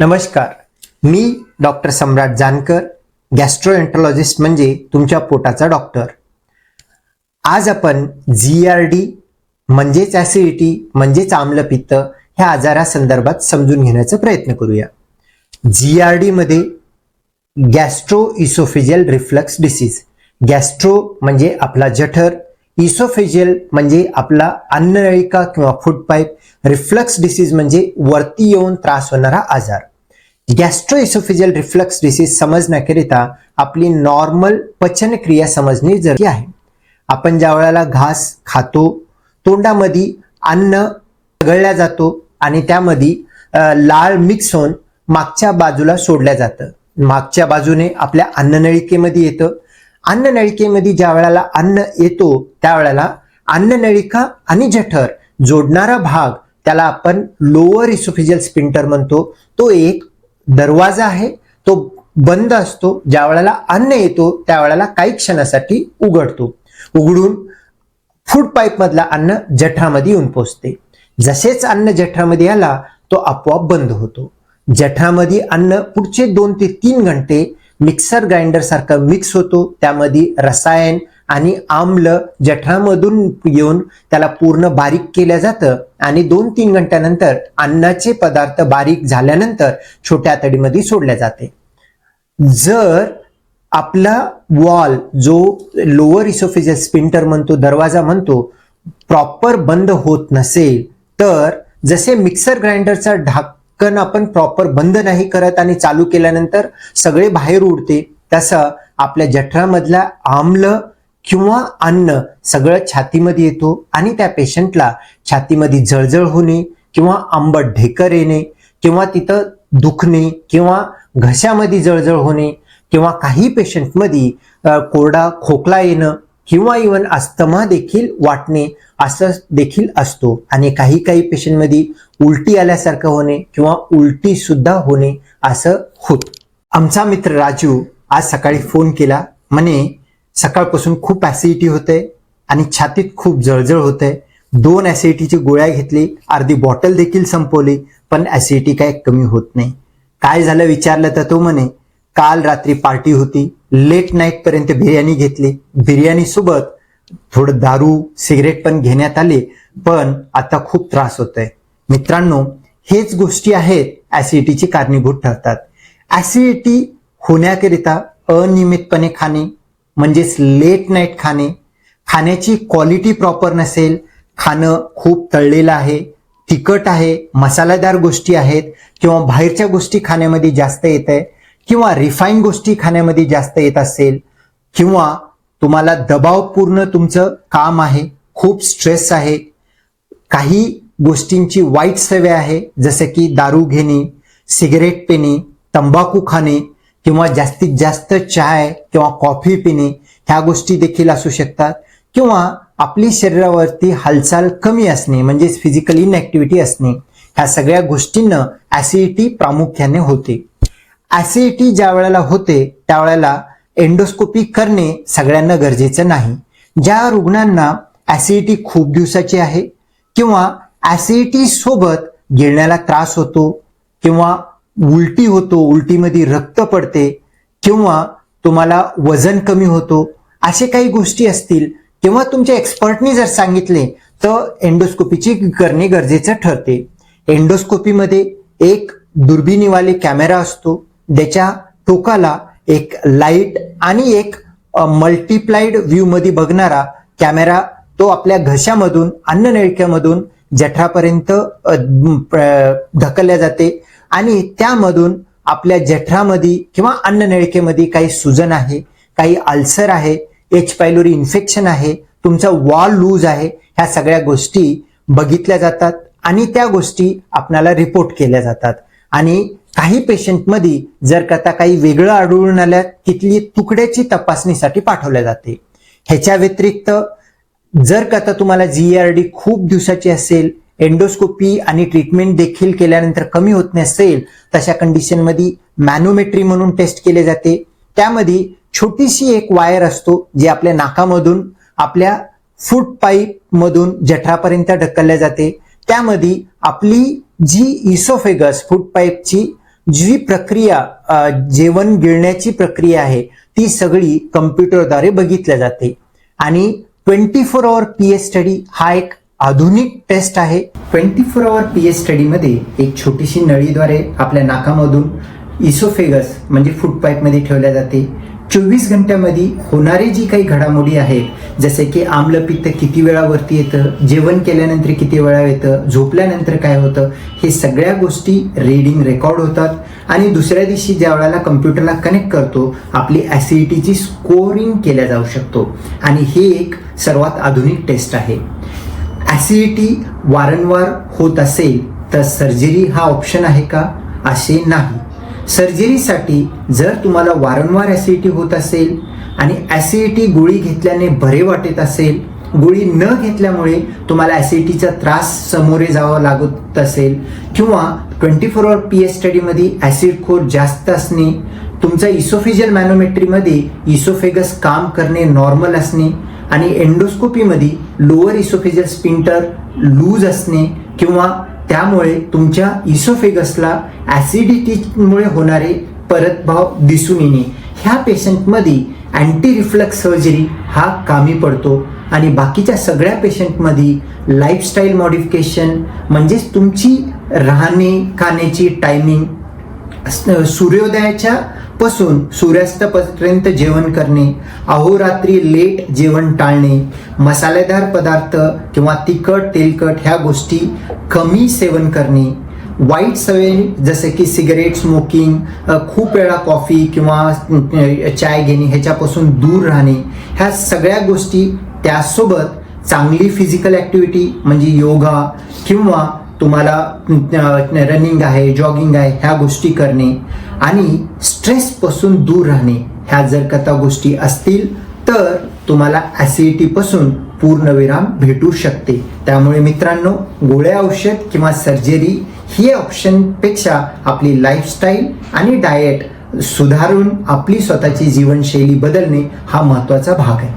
नमस्कार. मी डॉक्टर सम्राट जानकर गॅस्ट्रोएंट्रोलॉजिस्ट म्हणजे तुमच्या पोटाचा डॉक्टर. आज आपण जी आर डी म्हणजेच ॲसिडिटी म्हणजेच आम्लपित्त ह्या आजारासंदर्भात समजून घेण्याचा प्रयत्न करूया. जी आर डीमध्ये gastro oesophageal reflux disease gastro म्हणजे आपला जठर इसोफेजियल म्हणजे आपला अन्ननळिका किंवा फूड पाईप रिफ्लक्स डिसीज म्हणजे वरती येऊन त्रास होणारा आजार. गॅस्ट्रोइसोफिजियल रिफ्लक्स डिसीज समजण्याकरिता आपली नॉर्मल पचनक्रिया समजणे जरुरी आहे. आपण ज्या वेळेला घास खातो तोंडामध्ये अन्न गळल्या जातो आणि त्यामध्ये लाळ मिक्स होऊन मागच्या बाजूला सोडल्या जातं. मागच्या बाजूने आपल्या अन्ननळिकेमध्ये येतं. अन्ननळिकेमध्ये ज्या वेळेला अन्न येतो त्यावेळेला अन्ननळिका आणि जठर जोडणारा भाग त्याला आपण लोअर इसोफिजियल स्पिंटर म्हणतो. तो एक दरवाजा आहे तो बंद असतो ज्या वेळेला अन्न येतो त्यावेळेला काही क्षणासाठी उघडतो. उघडून फूड पाईप मधला अन्न जठरामध्ये येऊन पोचते. जसेच अन्न जठरामध्ये आला तो आपोआप बंद होतो. जठरामध्ये अन्न पुढचे दोन ते तीन घंटे मिक्सर ग्राइंडर सारखं मिक्स होतो. त्यामध्ये रसायन आणि आम्ल जठरामधून येऊन त्याला पूर्ण बारीक केलं जातं आणि दोन तीन घंट्यानंतर अन्नाचे पदार्थ बारीक झाल्यानंतर छोट्या तडीमध्ये सोडल्या जाते. जर आपला वॉल जो लोअर इसोफिजियल स्पिंटर म्हणतो दरवाजा म्हणतो प्रॉपर बंद होत नसेल तर जसे मिक्सर ग्राइंडरचा ढाकण आपण प्रॉपर बंद नाही करत आणि चालू केल्यानंतर सगळे बाहेर उडते तसं आपल्या जठरामधला आम्ल किंवा अन्न सगळं छातीमध्ये येतो आणि त्या पेशंटला छातीमध्ये जळजळ होणे किंवा आंबट ढेकर येणे किंवा तिथं दुखणे किंवा घशामध्ये जळजळ होणे किंवा काही पेशंटमध्ये कोरडा खोकला येणं किंवा इवन अस्थमा देखील वाटणे असं देखील असतो. आणि काही काही पेशंटमध्ये उलटी आल्यासारखं होणे किंवा उलटी सुद्धा होणे असं होत. आमचा मित्र राजू आज सकाळी फोन केला. म्हणे सकाळपासून खूप ऍसिडिटी होते आणि छातीत खूप जळजळ होते. दोन ऍसिडिटीची गोळ्या घेतली अर्धी बॉटल देखील संपवली पण ऍसिडिटी काय कमी होत नाही. काय झालं विचारलं तर तो म्हणे काल रात्री पार्टी होती लेट नाईट पर्यंत बिर्याणी घेतली. बिर्याणी सोबत थोडं दारू सिगरेट पण घेण्यात आले पण आता खूप त्रास होतोय. मित्रांनो हेच गोष्टी आहेत ऍसिडिटीची कारणीभूत ठरतात. ऍसिडिटी होण्याकरिता अनियमितपणे खाणे म्हणजेच लेट नाईट खाणे. खाण्याची क्वालिटी प्रॉपर नसेल खाणं खूप तळलेलं आहे तिखट आहे मसालेदार गोष्टी आहेत किंवा बाहेरच्या गोष्टी खाण्यामध्ये जास्त येत आहे किंवा रिफाईन गोष्टी खाण्यामध्ये जास्त येत असेल किंवा तुम्हाला दबावपूर्ण तुमचं काम आहे खूप स्ट्रेस आहे काही गोष्टींची वाईट सवय आहे जसं की दारू घेणे सिगरेट पिणे तंबाखू खाणे किंवा जास्तीत जास्त चाय किंवा कॉफी पिणे ह्या गोष्टी देखील असू शकतात. किंवा आपली शरीरावरती हालचाल कमी असणे म्हणजेच फिजिकल इनॅक्टिव्हिटी असणे ह्या सगळ्या गोष्टींना ऍसिडिटी प्रामुख्याने होते. ऍसिडिटी ज्या वेळेला होते त्यावेळेला एंडोस्कोपी करणे सगळ्यांना गरजेचं नाही. ज्या रुग्णांना ऍसिडिटी खूप दिवसाची आहे किंवा ऍसिडिटी सोबत गिळण्याला त्रास होतो किंवा उलटी होतो उलटीमध्ये रक्त पडते किंवा तुम्हाला वजन कमी होतो असे काही गोष्टी असतील किंवा तुमच्या एक्सपर्टनी जर सांगितले तर एंडोस्कोपीची करणे गरजेचं ठरते. एंडोस्कोपीमध्ये एक दुर्बिणीवाले कॅमेरा असतो त्याच्या टोकाला एक लाइट आणि एक मल्टिप्लाइड व्ह्यूमध्ये बघणारा कॅमेरा तो आपल्या घशामधून अन्ननळक्यामधून जठरापर्यंत प्र- ढकलल्या जाते. आणि त्यामधून आपल्या जठरामध्ये किंवा अन्ननळिकेमध्ये काही सुजन आहे काही अल्सर आहे एच पायलोरी इन्फेक्शन आहे तुमचा वॉल लूज आहे ह्या सगळ्या गोष्टी बघितल्या जातात आणि त्या गोष्टी आपल्याला रिपोर्ट केल्या जातात. आणि काही पेशंटमध्ये जर करता काही वेगळं आढळून आल्या तिथली तुकड्याची तपासणीसाठी पाठवल्या जाते. ह्याच्या व्यतिरिक्त जर का तुम्हाला जी आर डी खूप दिवसाची असेल एंडोस्कोपी आणि ट्रीटमेंट देखील केल्यानंतर कमी होत नसेल तशा कंडिशनमध्ये मॅनोमेट्री म्हणून टेस्ट केले जाते. त्यामध्ये छोटीशी एक वायर असतो जी आपल्या नाकामधून आपल्या फूट पाईप मधून जठरापर्यंत ढकलल्या जाते. त्यामध्ये आपली जी इसोफेगस फूट पाईपची जी प्रक्रिया जेवण गिळण्याची प्रक्रिया आहे ती सगळी कम्प्युटरद्वारे बघितल्या जाते. आणि twenty four hour P S study हा एक आधुनिक टेस्ट आहे. Twenty four hour P S स्टडीमध्ये एक छोटीशी नळीद्वारे आपल्या नाकामधून इसोफेगस म्हणजे फूड पाईपमध्ये ठेवल्या जाते. चोवीस घंट्यामध्ये होणारी जी काही घडामोडी आहेत जसे की आम्लपित्त किती वेळावरती येतं जेवण केल्यानंतर किती वेळा येतं झोपल्यानंतर काय होतं हे सगळ्या गोष्टी रीडिंग रेकॉर्ड होतात. आणि दुसऱ्या दिवशी ज्या वेळेला कम्प्युटरला कनेक्ट करतो आपली ॲसिडिटीची स्कोरिंग केल्या जाऊ शकतो. आणि हे एक सर्वात आधुनिक टेस्ट आहे. ॲसिडिटी वारंवार होत असेल तर सर्जरी हा ऑप्शन आहे का? असे नाही. सर्जरीसाठी जर तुम्हाला वारंवार ॲसिडिटी होत असेल आणि ॲसिडिटी गोळी घेतल्याने बरे वाटत असेल गोळी न घेतल्यामुळे तुम्हाला ॲसिडिटीचा त्रास समोरे जावा लागत असेल किंवा twenty four hour P S स्टडीमध्ये ॲसिड खोर जास्त असणे तुमचा इसोफिजियल मॅनोमेट्रीमध्ये इसोफेगस काम करणे नॉर्मल असणे आणि एंडोस्कोपीमध्ये लोअर इसोफेजियल स्पिंटर लूज असणे किंवा त्यामुळे तुमच्या इसोफेगसला ॲसिडिटीमुळे होणारे परतभाव दिसून येणे. ह्या पेशंटमध्ये अँटी रिफ्लक्स सर्जरी हा कामी पडतो. आणि बाकीच्या सगळ्या पेशंटमध्ये लाईफस्टाईल मॉडिफिकेशन म्हणजेच तुमची राहणे खाण्याची टायमिंग सूर्योदयाच्या पासून सूर्यास्तापर्यंत जेवण करणे अहोरात्री लेट जेवण टाळणे मसालेदार पदार्थ किंवा तिखट तेलकट ह्या गोष्टी कमी सेवन करणे. वाईट सवय जसे की सिगरेट स्मोकिंग खूप वेळा कॉफी किंवा चाय घेणे ह्याच्यापासून दूर राहणे ह्या सगळ्या गोष्टी त्यासोबत चांगली फिजिकल ॲक्टिव्हिटी म्हणजे योगा किंवा तुम्हाला रनिंग आहे जॉगिंग आहे ह्या गोष्टी करणे आणि स्ट्रेसपासून दूर राहणे ह्या जर कथा गोष्टी असतील तर तुम्हाला ॲसिडिटीपासून पूर्णविराम भेटू शकते. त्यामुळे मित्रांनो गोळ्या औषध किंवा सर्जरी ही ऑप्शनपेक्षा आपली लाईफस्टाईल आणि डाएट सुधारून आपली स्वतःची जीवनशैली बदलणे हा महत्त्वाचा भाग आहे.